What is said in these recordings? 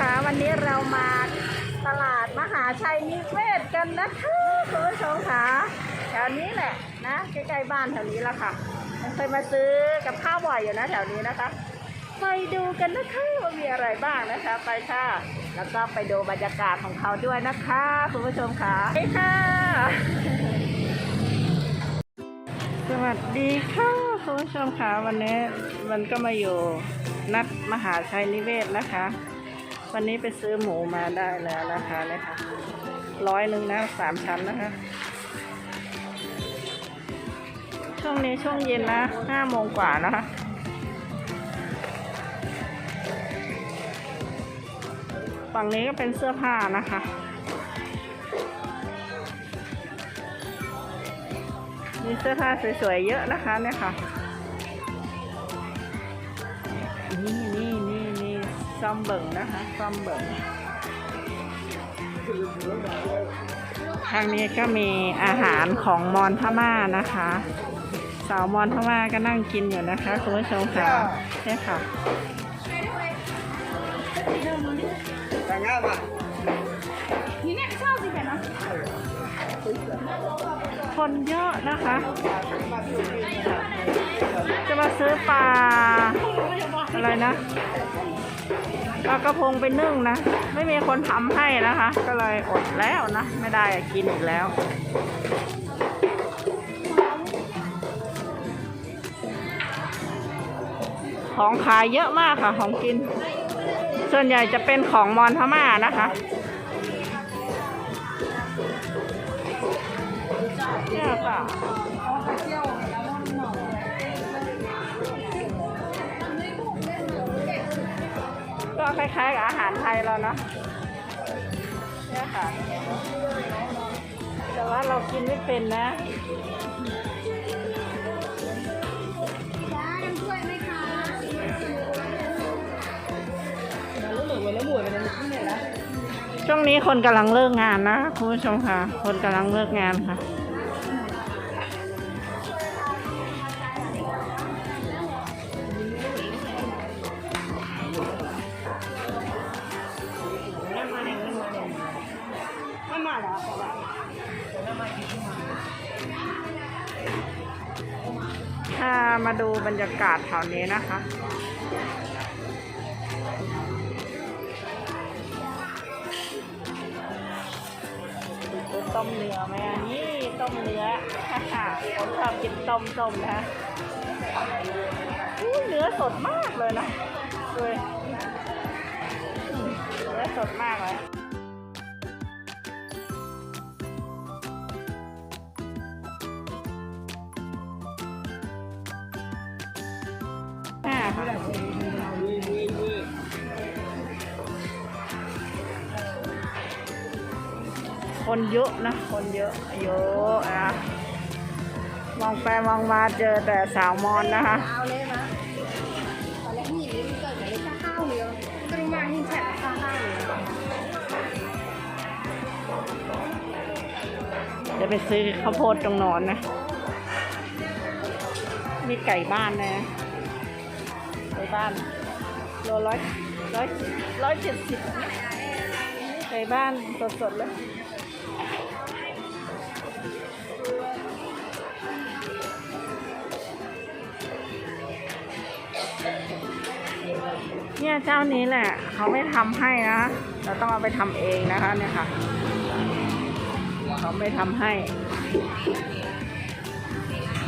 คะ วันนี้เรามาตลาดมหาชัยนิเวศกันนะคะคุณผู้ชมค่ะแถวนี้แหละนะใกล้ๆบ้านแถวนี้ละค่ะมันเคยมาซื้อกับข้าวบ่อยอยู่นะแถวนี้นะคะ ไปดูกันนะคะว่ามีอะไรบ้างนะคะ ไปค่ะ แล้วก็ไปดูบรรยากาศของเขาด้วยนะคะคุณผู้ชมค่ะไปค่ะสวัสดีค่ะคุณผู้ชมค่ะวันนี้มันก็มาอยู่นัดมหาชัยนิเวศนะคะ วันนี้ไปซื้อหมูมาได้แล้วนะคะเนี่ยค่ะร้อยหนึ่งนะสามชั้นนะคะ ช่วงนี้ช่วงเย็นนะห้าโมงกว่านะคะฝั่งนี้ก็เป็นเสื้อผ้านะคะมีเสื้อผ้าสวยๆเยอะนะคะเนี่ยค่ะ อมเบิ่งนะคะซ่อมเบิ่งทางนี้ก็มีอาหารของมอนพม่านะคะ สาวมอนพม่าก็นั่งกินอยู่นะคะคุณผู้ชมค่ะเนี่ยค่ะแต่งงานป่ะคนเยอะนะคะ จะมาซื้อปลาอะไรนะ ปลากระพงไปนึ่งนะ ไม่มีคนทำให้นะคะ ก็เลยอดแล้วนะ ไม่ได้กินอีกแล้วของขายเยอะมากค่ะ ของกิน ส่วนใหญ่จะเป็นของมอนพม่านะคะเนี่ยค่ะ ก็คล้ายๆกับอาหารไทยเราเนาะเนี่ยค่ะ แต่ว่าเรากินไม่เป็นนะช่วงนี้คนกำลังเลิกงานนะคุณผู้ชมค่ะ คนกำลังเลิกงานค่ะ มาดูบรรยากาศแถวนี้นะคะ ต้มเนื้อไหมอะนี่ต้มเนื้อผมชอบกินต้มต้มนะอุ้เนื้อสดมากเลยนะดูดิอืมเนื้อสดมากเลย คนเยอะนะ คนเยอะเยอะนะมองไปมองมาเจอแต่สาวมอนนะคะ ao lên mà và lẽ nhìn đến cởi cái lấy ca khao liền tôi đi mang nhìn chẹt ca khao liền เดี๋ยวไปซื้อข้าวโพดตรงนอนนะ มีไก่บ้านนะไก่บ้านโลร้อยร้อยร้อยเจ็ดสิบไก่บ้านสดๆเลย เนี่ยเจ้านี้แหละ เขาไม่ทำให้นะ เราต้องเอาไปทำเองนะคะเนี่ยค่ะ เขาไม่ทำให้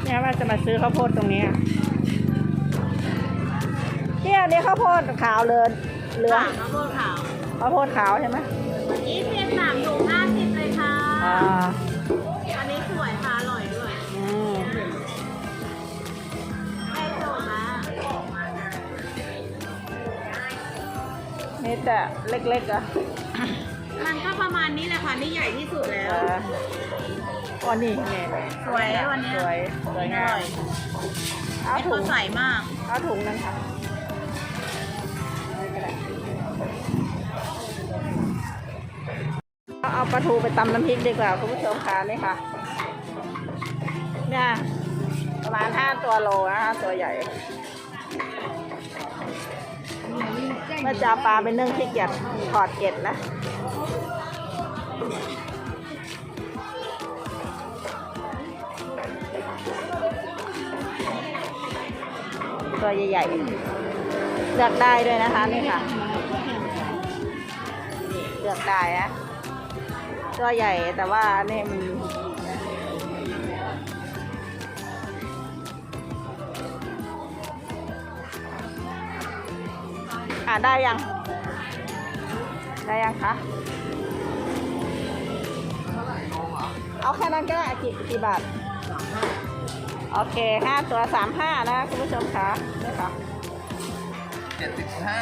เนี่ยว่าจะมาซื้อข้าวโพดตรงเนี้ยเนี่ยอันนี่ข้าวโพดขาวเลือนเหลืองข้าวโพดขาวข้าวโพดขาวใช่ไหมนี่เพียงสามถุงห้าสิบเลยค่ะ แต่เล็กๆอะมันก็ประมาณนี้แหละค่ะนี่ใหญ่ที่สุดแล้เอวออ๋อนี่เนี่ยสวยวันเนี้ยสวยสวยงามเอาไม่ถุเขางใส่มากเอาถุงนั้นค่ะเอาไปก็ได้เอาเอาปลาทูไปตำน้ำพริกดีกว่าคุณผู้ชมค่ะนี่ค่ะเนี่ยประมาณห้าตัวโลนะคะตัวใหญ่ เมื่อจะเอาปลาไปนึ่งขี้เกียจถอดเกล็ดนะตัวใหญ่ๆ เลือกได้ด้วยนะคะนี่ค่ะนี่เลือกได้อะตัวใหญ่แต่ว่านี่มัน อ่าได้ยัง ได้ยังคะ เอาแค่นั้นก็ได้กี่กี่บาท โอเคห้าตัวสามห้านะคุณผู้ชมคะนี่ค่ะเจ็ดสิบห้า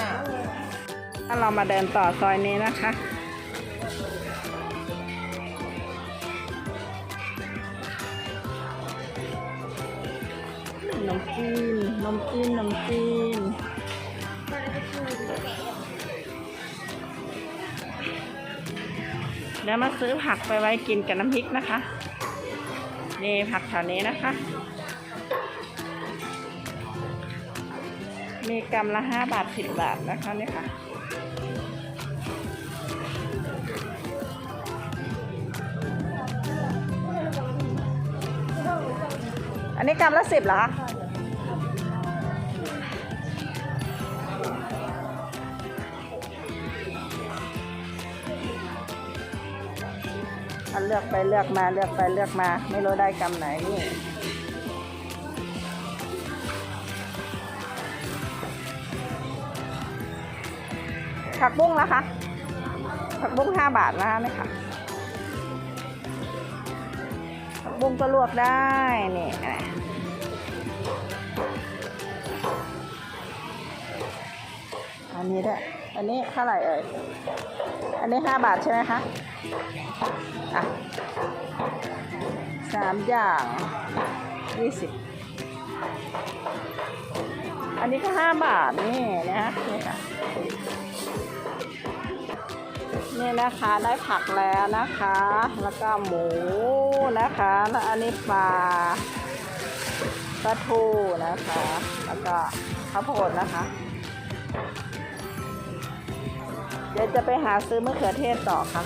ถ้าเรามาเดินต่อซอยนี้นะคะนมจีนนมจีนนมจีน เดี๋ยวมาซื้อผักไปไว้กินกับน้ำพริกนะคะ นี่ผักแถวนี้นะคะ มีกรัมละห้าบาทสิบบาทนะคะนี่ค่ะอันนี้กรัมละสิบเหรอ เลือกไปเลือกมาเลือกไปเลือกมา ไม่รู้ได้กรัมไหนนี่ผักบุ้งนะคะ ผักบุ้งห้าบาทนะคะนี่ค่ะ ผักบุ้งก็ลวกได้นี่อันนี้ด้วยอันนี้เท่าไหร่เอ่ย อันนี้ห้าบาทใช่ไหมคะ อะสามอย่างยี่สิบอันนี้ก็ห้าบาทนี่นะฮะนี่ค่ะนี่นะคะได้ผักแล้วนะคะ แล้วก็หมูนะคะ แล้วอันนี้ปลาปลาทูนะคะ แล้วก็ข้าวโพดนะคะ เดี๋ยวจะไปหาซื้อมะเขือเทศต่อค่ะ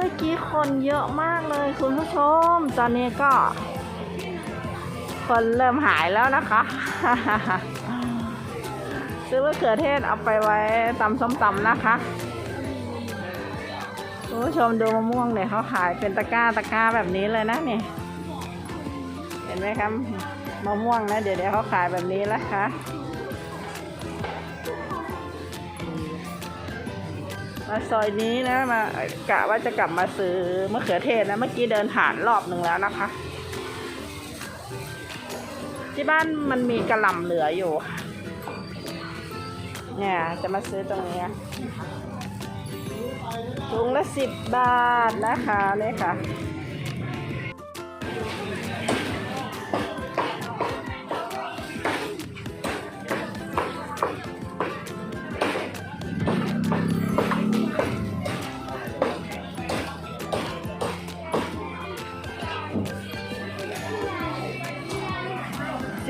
มื่อกี้คนเยอะมากเลยคุณผู้ชม ตอนนี้ก็ คนเริ่มหายแล้วนะคะซื้อมะเขือเทศเอาไปไว้ตำส้มตำนะคะคุณผู้ชมดูมะม่วงเนี่ยเขาขายเป็นตะกร้าตะกร้าแบบนี้เลยนะเนี่ยเห็นไหมครับมะม่วงนะ เดี๋ยวเดี๋ยวเขาขายแบบนี้แล้วค่ะ มาซอยนี้นะมากะว่าจะกลับมาซื้อมะเขือเทศนะเมื่อกี้เดินผ่านรอบหนึ่งแล้วนะคะ ที่บ้านมันมีกระหล่ำเหลืออยู่เนี่ยจะมาซื้อตรงนี้ถุงละสิบบาทนะคะนี่ค่ะ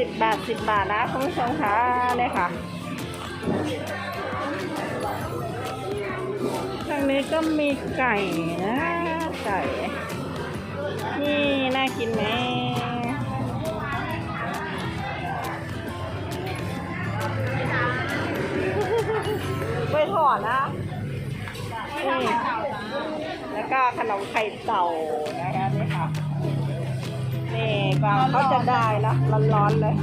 สิบบาทสิบบาทนะคุณผู้ชมคะเนี่ยค่ะทางนี้ก็มีไก่นะไก่ นี่น่ากินไหมไปถอดนะ นี่ แล้วก็ขนมไข่เต่า เขาจะได้นะร้อนๆเลย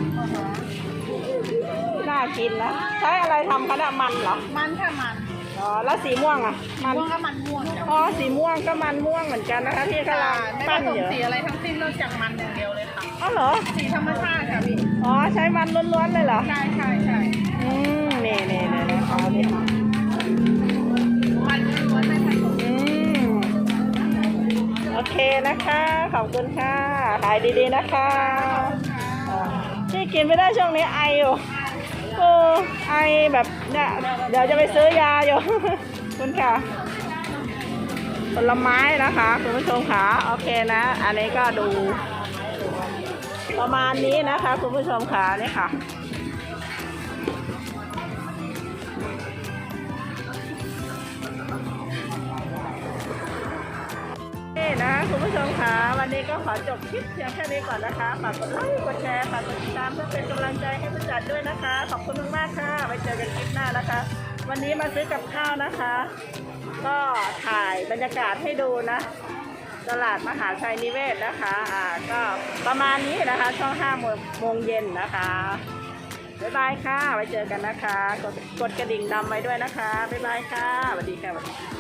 น่ากินนะใช้อะไรทำคะเนี่ยมันเหรอ มันค่ะมันอ๋อแล้วสีม่วงอะ มันม่วงก็มันม่วงจ้ะอ๋อสีม่วงก็มันม่วงเหมือนกันนะคะที่กำลังไม่ผปั้นสมอยู่สีอะไรทั้งสิ้นนอกจากมันอย่างเดียวเลยค่ะ อ๋อเหรอ สีธรรมชาติค่ะพี่ อ๋อใช้มันล้วนๆเลยเหรอ ใช่ใช่ใช่อืมนี่นี่นี่นะคะนี่ค่ะมันล้วนไม่ผสม อืมโอเคนะคะ ขอบคุณค่ะ ขายดีๆนะคะอ่าที่กินไม่ได้ช่วงนี้ไออยู่โอ้ไอแบบเนี่ยเดี๋ยวจะไปซื้อยาอยู่ขอบคุณค่ะผลไม้นะคะคุณผู้ชมค่ะโอเคนะ อันนี้ก็ดู ประมาณนี้นะคะ คุณผู้ชมค่ะนี่ค่ะ นะคุณผู้ชมค่ะวันนี้ก็ขอจบคลิปเพียงแค่นี้ก่อนนะคะฝากกดไลค์กดแชร์ฝากกดติดตามเพื่อเป็นกำลังใจให้ผู้จัดด้วยนะคะ ขอบคุณมากๆค่ะไว้เจอกันคลิปหน้านะคะ วันนี้มาซื้อกับข้าวนะคะ ก็ถ่ายบรรยากาศให้ดูนะ ตลาดมหาชัยนิเวศนะคะอ่าก็ประมาณนี้นะคะช่องห้าโมงเย็นนะคะบ๊ายบายค่ะ ไว้เจอกันนะคะ กดกดกระดิ่งดำไว้ด้วยนะคะ บ๊ายบายค่ะสวัสดีค่ะสวัสดี